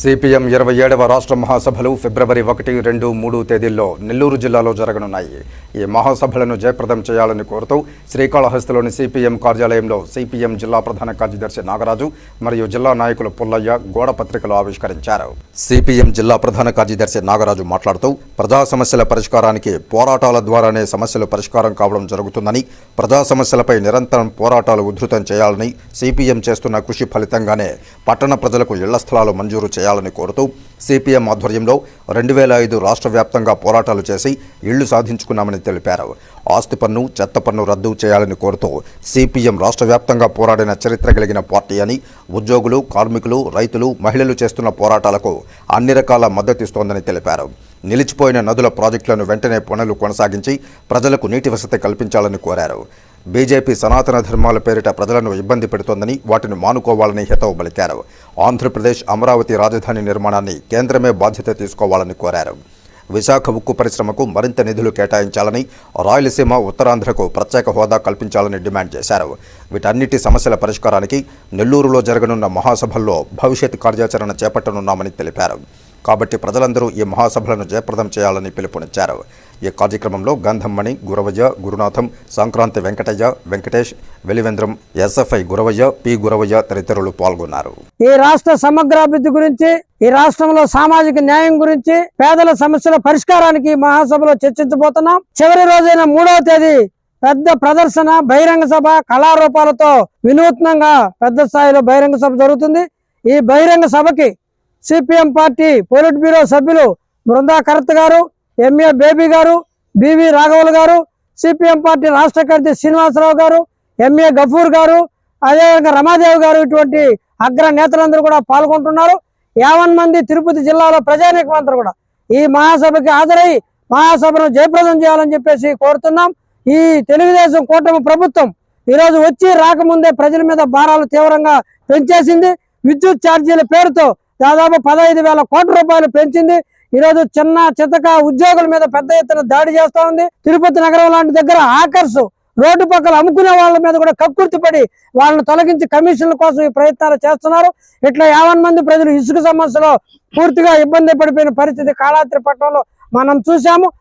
CPM ఇరవై ఏడవ రాష్ట్ర మహాసభలు ఫిబ్రవరి ఒకటి రెండు మూడు తేదీల్లో నెల్లూరు జిల్లాలో జరగనున్నాయి. ఈ మహాసభలను జయప్రదం చేయాలని కోరుతూ శ్రీకాళహస్తిలోని సిపిఎం కార్యాలయంలో సిపిఎం జిల్లా ప్రధాన కార్యదర్శి నాగరాజు మరియు జిల్లా నాయకులు పుల్లయ్య గోడ పత్రికలు ఆవిష్కరించారు. సిపిఎం జిల్లా ప్రధాన కార్యదర్శి నాగరాజు మాట్లాడుతూ ప్రజా సమస్యల పరిష్కారానికి పోరాటాల ద్వారానే సమస్యలు పరిష్కారం కావడం జరుగుతుందని ప్రజా సమస్యలపై నిరంతరం పోరాటాలు ఉధృతం చేయాలని సిపిఎం చేస్తున్న కృషి ఫలితంగానే పట్టణ ప్రజలకు ఇళ్ళ స్థలాలు మంజూరు చేయాలి చేయాలని కోరుతూ సిపిఎం ఆధ్వర్యంలో రెండు వేల ఐదు రాష్ట్ర వ్యాప్తంగా పోరాటాలు చేసి ఇళ్ళు సాధించుకున్నామని తెలిపారు. ఆస్తి పన్ను చెత్త పన్ను రద్దు చేయాలని కోరుతూ సిపిఎం రాష్ట్ర వ్యాప్తంగా పోరాడిన చరిత్ర కలిగిన పార్టీ అని ఉద్యోగులు కార్మికులు రైతులు మహిళలు చేస్తున్న పోరాటాలకు అన్ని రకాల మద్దతిస్తోందని తెలిపారు. నిలిచిపోయిన నదుల ప్రాజెక్టులను వెంటనే పనులు కొనసాగించి ప్రజలకు నీటి వసతి కల్పించాలని కోరారు. బీజేపీ సనాతన ధర్మాల పేరిట ప్రజలను ఇబ్బంది పెడుతోందని వాటిని మానుకోవాలని హితవు పలికారు. ఆంధ్రప్రదేశ్ అమరావతి రాజధాని నిర్మాణాన్ని కేంద్రమే బాధ్యత తీసుకోవాలని కోరారు. విశాఖ ఉక్కు పరిశ్రమకు మరింత నిధులు కేటాయించాలని రాయలసీమ ఉత్తరాంధ్రకు ప్రత్యేక హోదా కల్పించాలని డిమాండ్ చేశారు. వీటన్నిటి సమస్యల పరిష్కారానికి నెల్లూరులో జరగనున్న మహాసభల్లో భవిష్యత్ కార్యాచరణ చేపట్టనున్నామని తెలిపారు. కాబట్టి ప్రజలందరూ ఈ మహాసభలను జయప్రదం చేయాలని పిలుపునిచ్చారు. ఈ కార్యక్రమంలో గంధమ్మణి గురవయ్య గురునాథం సంక్రాంతి వెంకటయ్య వెంకటేష్ వెలివేంద్రం ఎస్ఎఫ్ఐ గురవయ్య పి. గురవయ్య తదితరులు పాల్గొన్నారు. ఈ రాష్ట్ర సమగ్రాభివృద్ధి గురించి ఈ రాష్ట్రంలో సామాజిక న్యాయం గురించి పేదల సమస్యల పరిష్కారానికి మహాసభలో చర్చించబోతున్నాం. చివరి రోజైన మూడవ తేదీ పెద్ద ప్రదర్శన బహిరంగ సభ కళారూపాలతో వినూత్నంగా పెద్ద స్థాయిలో బహిరంగ సభ జరుగుతుంది. ఈ బహిరంగ సభకి సిపిఎం పార్టీ పోలిట్ బ్యూరో సభ్యులు బృందా కరత్ గారు ఎంఏ బేబీ గారు బివి రాఘవులు గారు సిపిఎం పార్టీ రాష్ట్ర కార్యదర్శి శ్రీనివాసరావు గారు ఎంఏ గఫూర్ గారు అదేవిధంగా రమాదేవి గారు ఇటువంటి అగ్ర నేతలందరూ కూడా పాల్గొంటున్నారు. యావన్ మంది తిరుపతి జిల్లాలో ప్రజానీకమందరూ కూడా ఈ మహాసభకి హాజరై మహాసభను జయప్రదం చేయాలని చెప్పేసి కోరుతున్నాం. ఈ తెలుగుదేశం కూటమి ప్రభుత్వం ఈరోజు వచ్చి రాకముందే ప్రజల మీద భారాలు తీవ్రంగా పెంచేసింది. విద్యుత్ ఛార్జీల పేరుతో దాదాపు పదహైదు వేల కోట్ల రూపాయలు పెంచింది. ఈరోజు చిన్న చితక ఉద్యోగుల మీద పెద్ద ఎత్తున దాడి చేస్తా ఉంది. తిరుపతి నగరం లాంటి దగ్గర ఆకర్స్ రోడ్డు పక్కల అమ్ముకునే వాళ్ళ మీద కూడా కక్కుర్తిపడి వాళ్ళని తొలగించి కమిషన్ల కోసం ఈ ప్రయత్నాలు చేస్తున్నారు. ఇట్లా యావన్ మంది ప్రజలు ఇసుక సమస్యలో పూర్తిగా ఇబ్బంది పడిపోయిన పరిస్థితి కాళాత్రి పట్టణంలో మనం చూసాము